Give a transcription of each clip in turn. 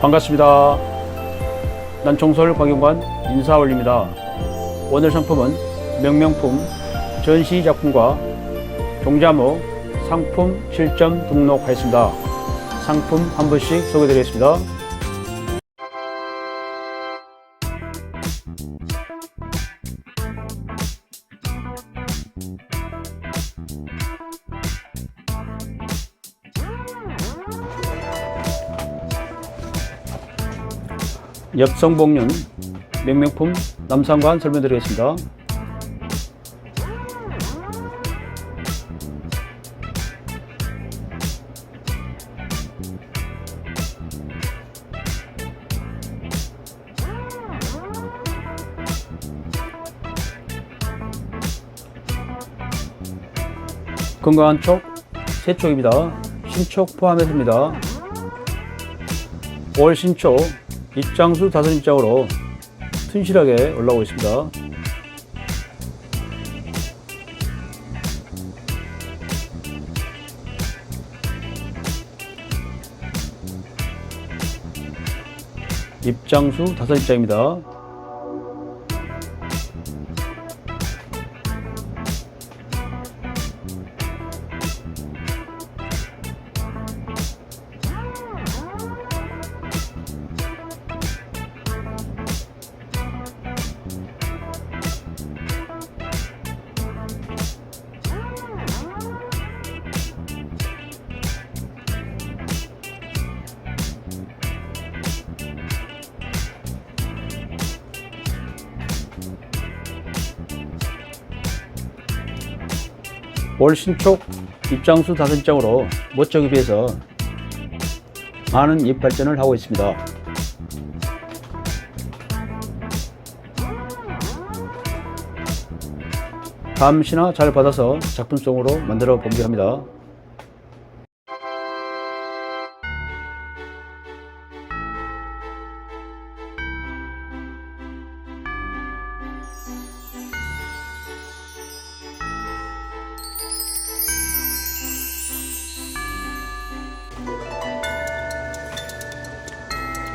반갑습니다. 난총솔 박용관 인사 올립니다. 오늘 상품은 명명품 전시 작품과 종자목 상품 실점 등록하였습니다. 상품 한 분씩 소개드리겠습니다. 엽성복륜 명명품 남상관 설명드리겠습니다. 건강한 촉, 세촉입니다. 신촉 포함해서입니다. 올 신촉 입장수 다섯 입장으로 튼실하게 올라오고 있습니다. 입장수 다섯 입장입니다. 올 신촉 입장수 다섯 입장으로 모적에 비해서 많은 입 발전을 하고 있습니다. 감시나 잘 받아서 작품성으로 만들어 보기 합니다.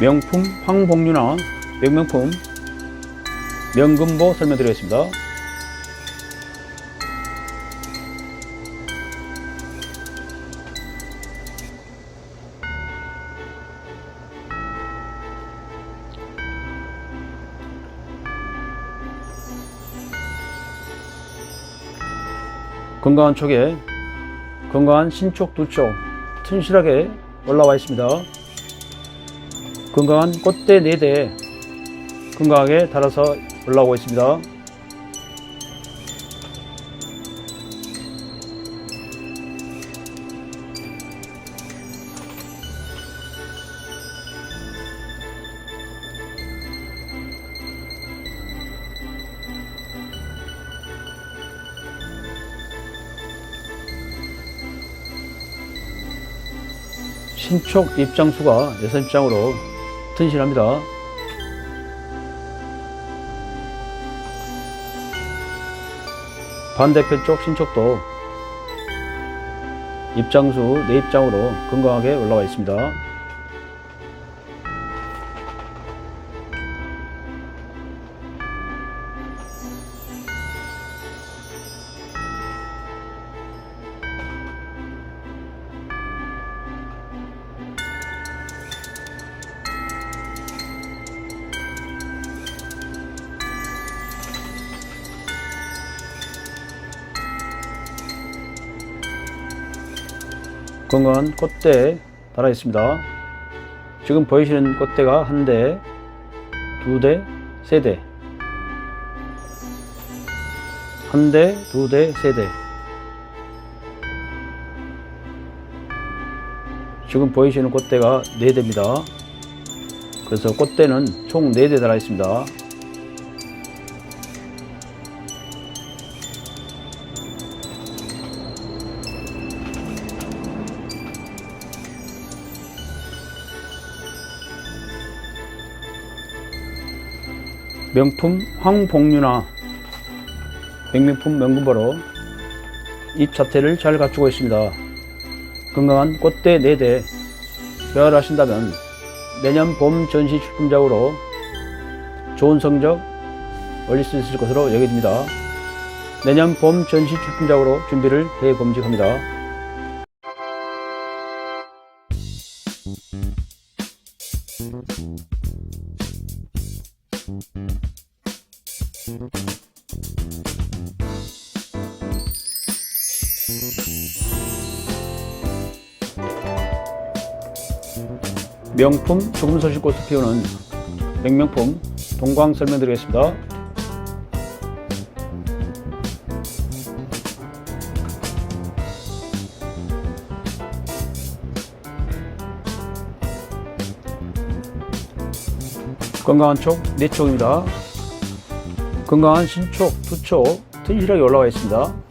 명품 황복류나 명명품 명금보 설명드리겠습니다. 건강한 촉에 건강한 신촉 두촉 튼실하게 올라와 있습니다. 건강한 꽃대 4대 건강하게 달아서 올라오고 있습니다. 신촉 입장수가 6입장으로 튼실합니다. 반대편 쪽 신촉도 입장수 4입장으로 건강하게 올라와 있습니다. 건강한 꽃대 달아 있습니다. 지금 보이시는 꽃대가 한 대, 두 대, 세 대. 한 대, 두 대, 세 대. 지금 보이시는 꽃대가 네 대입니다. 그래서 꽃대는 총 네 대 달아 있습니다. 명품 황복류나 백명품 명금보로 입 자태를 잘 갖추고 있습니다. 건강한 꽃대 4대 배열하신다면 내년 봄 전시 출품작으로 좋은 성적 올릴 수 있을 것으로 여겨집니다. 내년 봄 전시 출품작으로 준비를 해 봄직합니다. 명품 죽음 소식 꽃을 피우는 명명품 동광 설명드리겠습니다. 건강한 촉 4촉입니다. 건강한 신촉 2촉 튼실하게 올라와 있습니다.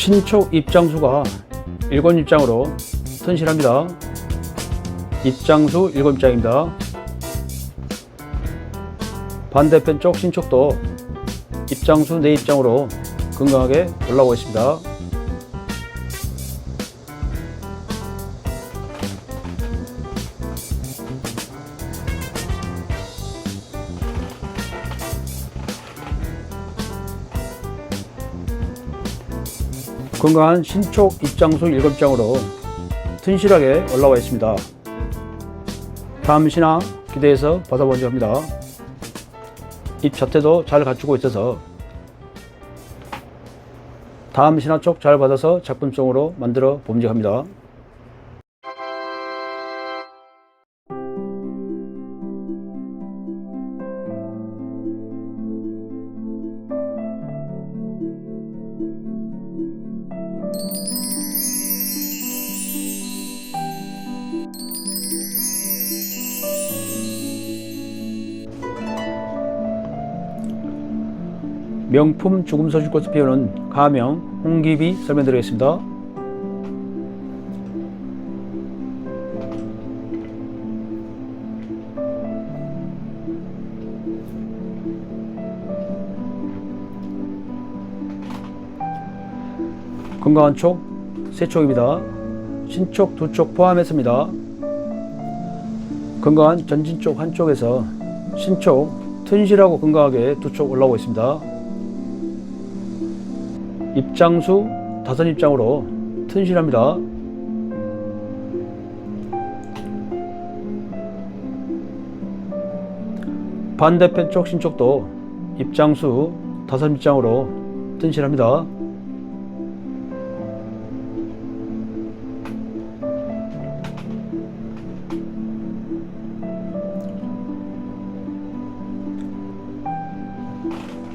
신촉 입장수가 일곱 입장으로 튼실합니다. 입장수 일곱 입장입니다. 반대편 쪽 신촉도 입장수 네 입장으로 건강하게 올라오고 있습니다. 건강한 신촉 입장수 7장으로 튼실하게 올라와 있습니다. 다음 신화 기대해서 받아보려 합니다. 입 자태도 잘 갖추고 있어서 다음 신화 쪽 잘 받아서 작품성으로 만들어 봄직합니다. 명품 죽음 소식꽃을 피우는 가명 홍기비 설명드리겠습니다. 건강한 촉, 세 촉입니다. 신촉 두 촉 포함했습니다. 건강한 전진 쪽 한쪽에서 신촉 튼실하고 건강하게 두 촉 올라오고 있습니다. 입장수 다섯 입장으로 튼실합니다. 반대편 쪽 신쪽도 입장수 다섯 입장으로 튼실합니다.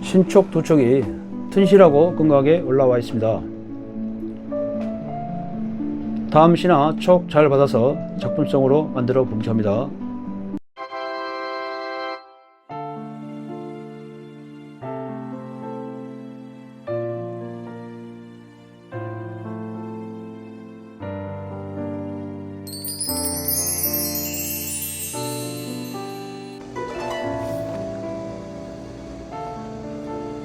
신촉 두 촉이 튼실하고 건강하게 올라와 있습니다. 다음 신화 촉잘 받아서 작품성으로 만들어 봄직합니다.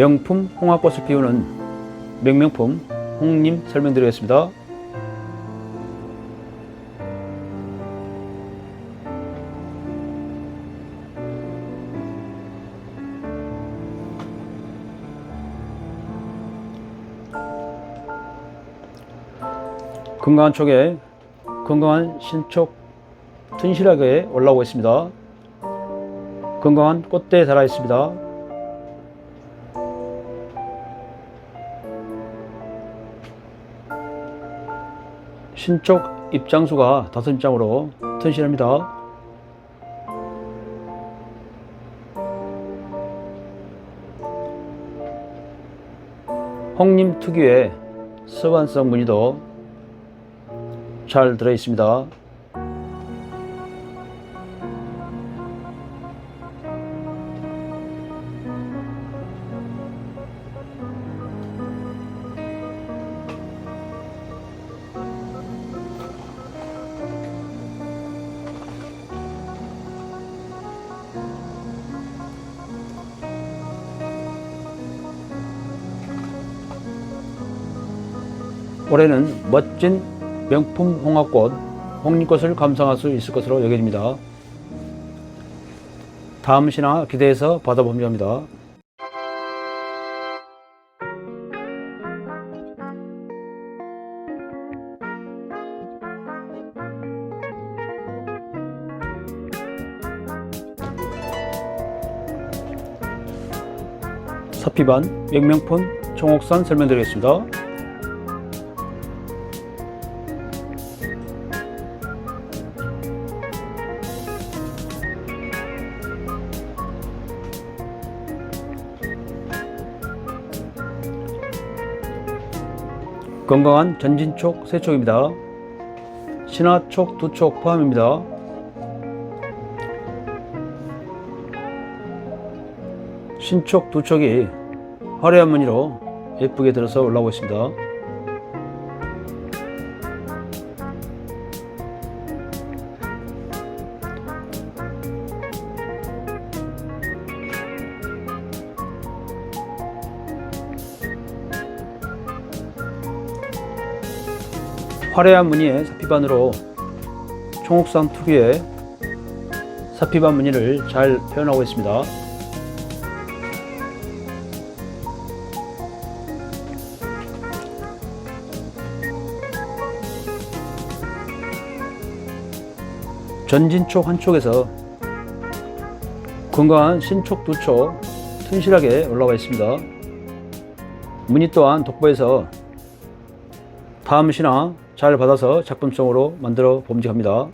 명품 홍합꽃을 피우는 명명품 홍님 설명드리겠습니다. 건강한 촉에 건강한 신촉 튼실하게 올라오고 있습니다. 건강한 꽃대에 달아 있습니다. 신쪽 입장수가 다섯 입장으로 튼실합니다. 홍림 특유의 서관성 무늬도 잘 들어 있습니다. 올해는 멋진 명품 홍합꽃, 홍잎꽃을 감상할 수 있을 것으로 여겨집니다. 다음 신화 기대해서 받아보면 합니다. 사피반 명명품 총옥산 설명드리겠습니다. 건강한 전진촉 세 촉입니다. 신화촉 두촉 포함입니다. 신촉 두 촉이 화려한 무늬로 예쁘게 들어서 올라오고 있습니다. 화려한 무늬의 사피반으로 총옥상 특유의 사피반 무늬를 잘 표현하고 있습니다. 전진촉 한 촉에서 건강한 신촉 두 촉 튼실하게 올라와 있습니다. 무늬 또한 돋보여서 다음 신화 잘 받아서 작품성으로 만들어 봄직합니다.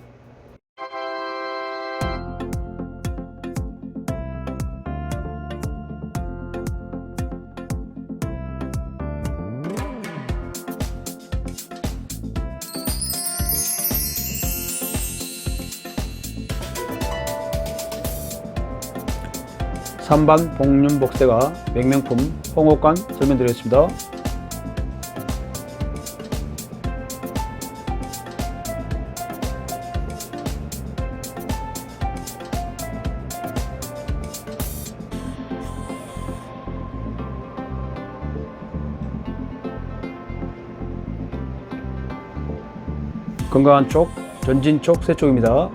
삼반 복륜 복세가 맹명품 홍옥관 설명드리겠습니다. 건강한 쪽, 전진 쪽세 쪽입니다.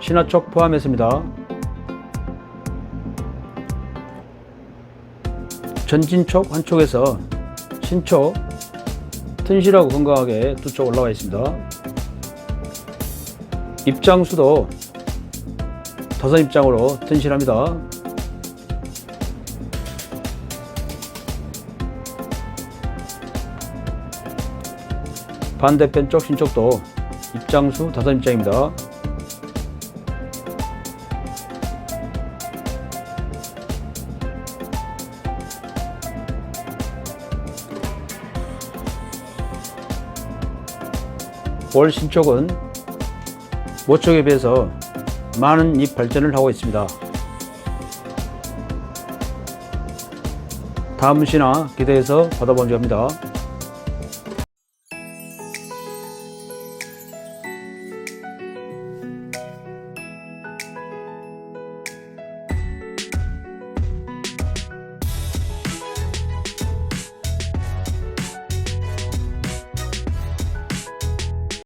신화 쪽 포함했습니다. 전진 쪽 한쪽에서 신촉 튼실하고 건강하게 두 쪽 올라와 있습니다. 입장수도 다섯 입장으로 튼실합니다. 반대편 쪽 신촉도 입장수 다섯 입장입니다. 올 신촉은 모촉에 비해서 많은 잎 발전을 하고 있습니다. 다음 신화 기대해서 받아보자 합니다.